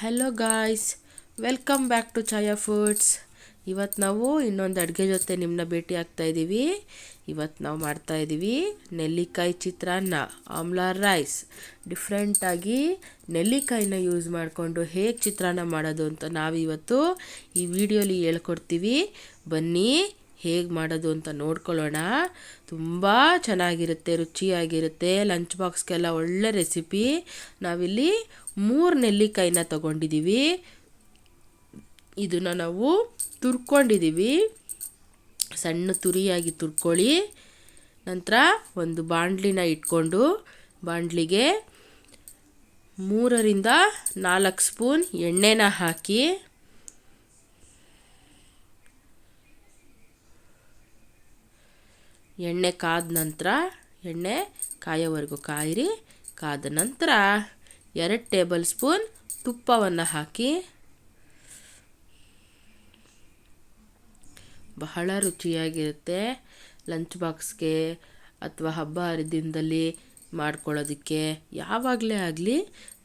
Hello guys welcome back to Chaya foods ಇವತ್ತು ನಾವು ಇನ್ನೊಂದು ಅಡುಗೆ ಜೊತೆ ನಿಮ್ಮನ್ನ ಭೇಟಿ ಆಗ್ತಾ ಇದ್ದೀವಿ ಇವತ್ತು ನಾವು ಮಾಡ್ತಾ ಇದ್ದೀವಿ ನೆಲ್ಲಿಕಾಯಿ ಚಿತ್ರಾನ್ನ, ಆಮ್ಲಾ ರೈಸ್. ಡಿಫ್ರೆಂಟಾಗಿ ನೆಲ್ಲಿಕಾಯಿನ ಯೂಸ್ ಮಾಡಿಕೊಂಡು ಹೇಗೆ ಚಿತ್ರಾನ್ನ ಮಾಡೋದು ಅಂತ ನಾವು ಇವತ್ತು ಈ ವಿಡಿಯೋಲಿ ಹೇಳ್ಕೊಡ್ತೀವಿ. ಬನ್ನಿ ಹೇಗೆ ಮಾಡೋದು ಅಂತ ನೋಡ್ಕೊಳ್ಳೋಣ. ತುಂಬ ಚೆನ್ನಾಗಿರುತ್ತೆ, ರುಚಿಯಾಗಿರುತ್ತೆ ಲಂಚ್ ಬಾಕ್ಸ್ಗೆಲ್ಲ ಒಳ್ಳೆ ರೆಸಿಪಿ ನಾವಿಲ್ಲಿ ಮೂರು ನೆಲ್ಲಿಕಾಯಿನ ತಗೊಂಡಿದ್ದೀವಿ ಇದನ್ನು ನಾವು ತುರ್ಕೊಂಡಿದ್ದೀವಿ ಸಣ್ಣ ತುರಿಯಾಗಿ ತುರ್ಕೊಳ್ಳಿ. ನಂತರ ಒಂದು ಬಾಣಲಿನ ಇಟ್ಕೊಂಡು ಬಾಣಲಿಗೆ ಮೂರರಿಂದ ನಾಲ್ಕು ಸ್ಪೂನ್ ಎಣ್ಣೆನ ಹಾಕಿ ಎಣ್ಣೆ ಕಾದ ನಂತರ ಎಣ್ಣೆ ಕಾಯೋವರೆಗೂ ಕಾಯಿರಿ, ಕಾದ ನಂತರ ಎರಡು ಟೇಬಲ್ ಸ್ಪೂನ್ ತುಪ್ಪವನ್ನು ಹಾಕಿ. ಬಹಳ ರುಚಿಯಾಗಿರುತ್ತೆ ಲಂಚ್ ಬಾಕ್ಸ್ಗೆ ಅಥವಾ ಹಬ್ಬ ಹರಿದಿನದಲ್ಲಿ ಮಾಡ್ಕೊಳ್ಳೋದಕ್ಕೆ. ಯಾವಾಗಲೇ ಆಗಲಿ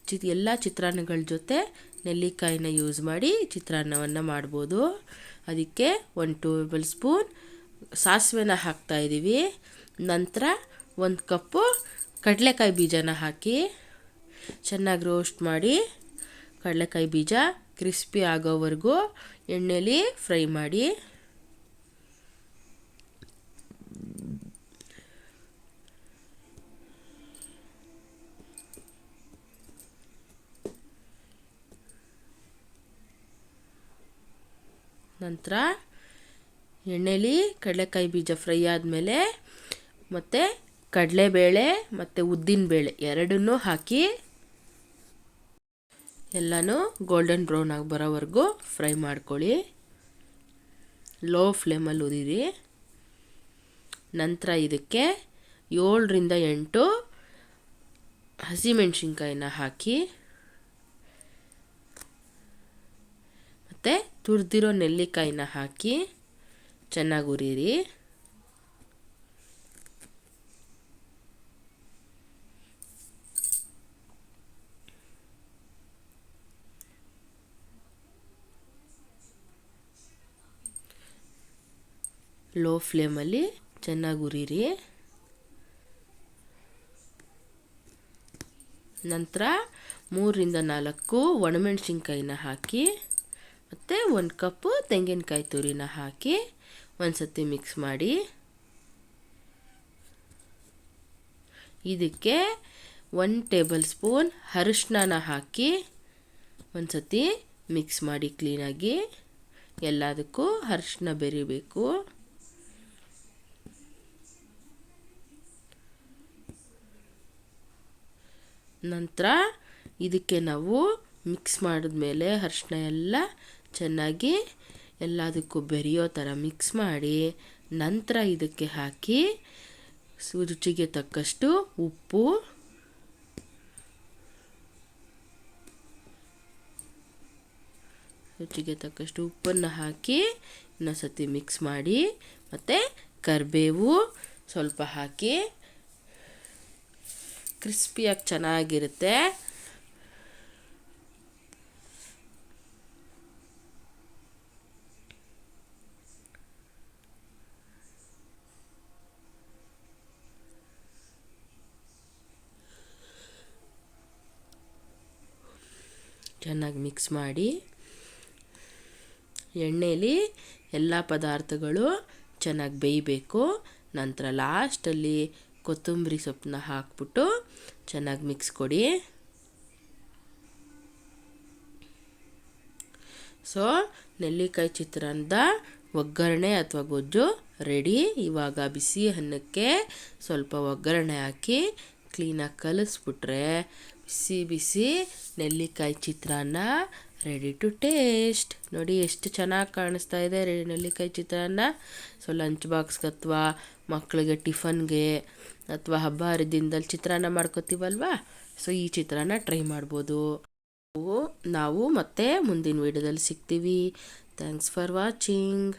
ಚಿ ಎಲ್ಲ ಚಿತ್ರಾನ್ನಗಳ ಜೊತೆ ನೆಲ್ಲಿಕಾಯಿನ ಯೂಸ್ ಮಾಡಿ ಚಿತ್ರಾನ್ನವನ್ನು ಮಾಡ್ಬೋದು. ಅದಕ್ಕೆ ಒಂದು ಟೇಬಲ್ ಸ್ಪೂನ್ ಸಾಸಿವೆನ ಹಾಕ್ತಾ ಇದ್ದೀವಿ ನಂತರ ಒಂದು ಕಪ್ಪು ಕಡಲೆಕಾಯಿ ಬೀಜನ ಹಾಕಿ ಚೆನ್ನಾಗಿ ರೋಸ್ಟ್ ಮಾಡಿ ಕಡಲೆಕಾಯಿ ಬೀಜ ಕ್ರಿಸ್ಪಿ ಆಗೋವರೆಗೂ ಎಣ್ಣೆಲಿ ಫ್ರೈ ಮಾಡಿ. ನಂತರ ಎಣ್ಣೆಲಿ ಕಡಲೆಕಾಯಿ ಬೀಜ ಫ್ರೈ ಆದಮೇಲೆ ಮತ್ತು ಕಡಲೆಬೇಳೆ ಮತ್ತು ಉದ್ದಿನಬೇಳೆ ಎರಡನ್ನೂ ಹಾಕಿ ಎಲ್ಲನೂ ಗೋಲ್ಡನ್ ಬ್ರೌನ್ ಆಗಿ ಬರೋವರೆಗೂ ಫ್ರೈ ಮಾಡ್ಕೊಳ್ಳಿ. ಲೋ ಫ್ಲೇಮಲ್ಲಿ ಉದಿರಿ ನಂತರ ಇದಕ್ಕೆ ಏಳರಿಂದ ಎಂಟು ಹಸಿಮೆಣ್ಸಿನ್ಕಾಯಿನ ಹಾಕಿ ಮತ್ತು ತುರಿದಿರೋ ನೆಲ್ಲಿಕಾಯಿನ ಹಾಕಿ ಚೆನ್ನಾಗಿ ಉರಿರಿ ಲೋ ಫ್ಲೇಮಲ್ಲಿ ಚೆನ್ನಾಗಿ ಉರಿರಿ ನಂತರ ಮೂರರಿಂದ ನಾಲ್ಕು ಒಣಮೆಣಸಿನ್ಕಾಯಿನ ಹಾಕಿ, ಮತ್ತು ಒಂದು ಕಪ್ಪು ತೆಂಗಿನಕಾಯಿ ತುರಿನ ಹಾಕಿ ಒಂದು ಸತಿ ಮಿಕ್ಸ್ ಮಾಡಿ. ಇದಕ್ಕೆ ಒನ್ ಟೇಬಲ್ ಸ್ಪೂನ್ ಅರಿಶಿನ ಹಾಕಿ ಒಂದು ಸತಿ ಮಿಕ್ಸ್ ಮಾಡಿ ಕ್ಲೀನಾಗಿ ಎಲ್ಲದಕ್ಕೂ ಅರಿಶಿನ ಬೆರಿಬೇಕು. ನಂತರ ಇದಕ್ಕೆ ನಾವು ಮಿಕ್ಸ್ ಮಾಡಿದ್ಮೇಲೆ ಅರಿಶಿನ ಎಲ್ಲ ಚೆನ್ನಾಗಿ ಎಲ್ಲದಕ್ಕೂ ಬೆರೆಯೋ ಥರ ಮಿಕ್ಸ್ ಮಾಡಿ ನಂತರ ಇದಕ್ಕೆ ಹಾಕಿ ರುಚಿಗೆ ತಕ್ಕಷ್ಟು ಉಪ್ಪು. ರುಚಿಗೆ ತಕ್ಕಷ್ಟು ಉಪ್ಪನ್ನು ಹಾಕಿ ಇನ್ನೊಂದು ಸತಿ ಮಿಕ್ಸ್ ಮಾಡಿ ಮತ್ತು ಕರಿಬೇವು ಸ್ವಲ್ಪ ಹಾಕಿ ಕ್ರಿಸ್ಪಿಯಾಗಿ ಚೆನ್ನಾಗಿರುತ್ತೆ. ಚೆನ್ನಾಗಿ ಮಿಕ್ಸ್ ಮಾಡಿ ಎಣ್ಣೆಯಲ್ಲಿ ಎಲ್ಲ ಪದಾರ್ಥಗಳು ಚೆನ್ನಾಗಿ ಬೇಯಬೇಕು. ನಂತರ ಲಾಸ್ಟಲ್ಲಿ ಕೊತ್ತಂಬರಿ ಸೊಪ್ಪನ್ನ ಹಾಕ್ಬಿಟ್ಟು ಚೆನ್ನಾಗಿ ಮಿಕ್ಸ್ ಕೊಡಿ. ಸೊ ನೆಲ್ಲಿಕಾಯಿ ಚಿತ್ರಾನ್ನದ ಒಗ್ಗರಣೆ ಅಥವಾ ಗೊಜ್ಜು ರೆಡಿ ಇವಾಗ ಬಿಸಿ ಅನ್ನಕ್ಕೆ ಸ್ವಲ್ಪ ಒಗ್ಗರಣೆ ಹಾಕಿ ಕ್ಲೀನಾಗಿ ಕಲಿಸ್ಬಿಟ್ರೆ ಬಿಸಿ ಬಿಸಿ ನೆಲ್ಲಿಕಾಯಿ ಚಿತ್ರಾನ್ನ ರೆಡಿ ಟು ಟೇಸ್ಟ್ ನೋಡಿ, ಎಷ್ಟು ಚೆನ್ನಾಗಿ ಕಾಣಿಸ್ತಾ ಇದೆ ನೆಲ್ಲಿಕಾಯಿ ಚಿತ್ರಾನ್ನ. ಸೊ ಲಂಚ್ ಬಾಕ್ಸ್ಗೆ ಅಥವಾ ಮಕ್ಕಳಿಗೆ ಟಿಫನ್ಗೆ ಅಥವಾ ಹಬ್ಬ ಹರಿದಿನದಲ್ಲಿ ಚಿತ್ರಾನ್ನ ಮಾಡ್ಕೋತೀವಲ್ವಾ? ಸೊ ಈ ಚಿತ್ರಾನ್ನ ಟ್ರೈ ಮಾಡ್ಬೋದು. ನಾವು ಮತ್ತೆ ಮುಂದಿನ ವೀಡಿಯೋದಲ್ಲಿ ಸಿಗ್ತೀವಿ. Thanks for watching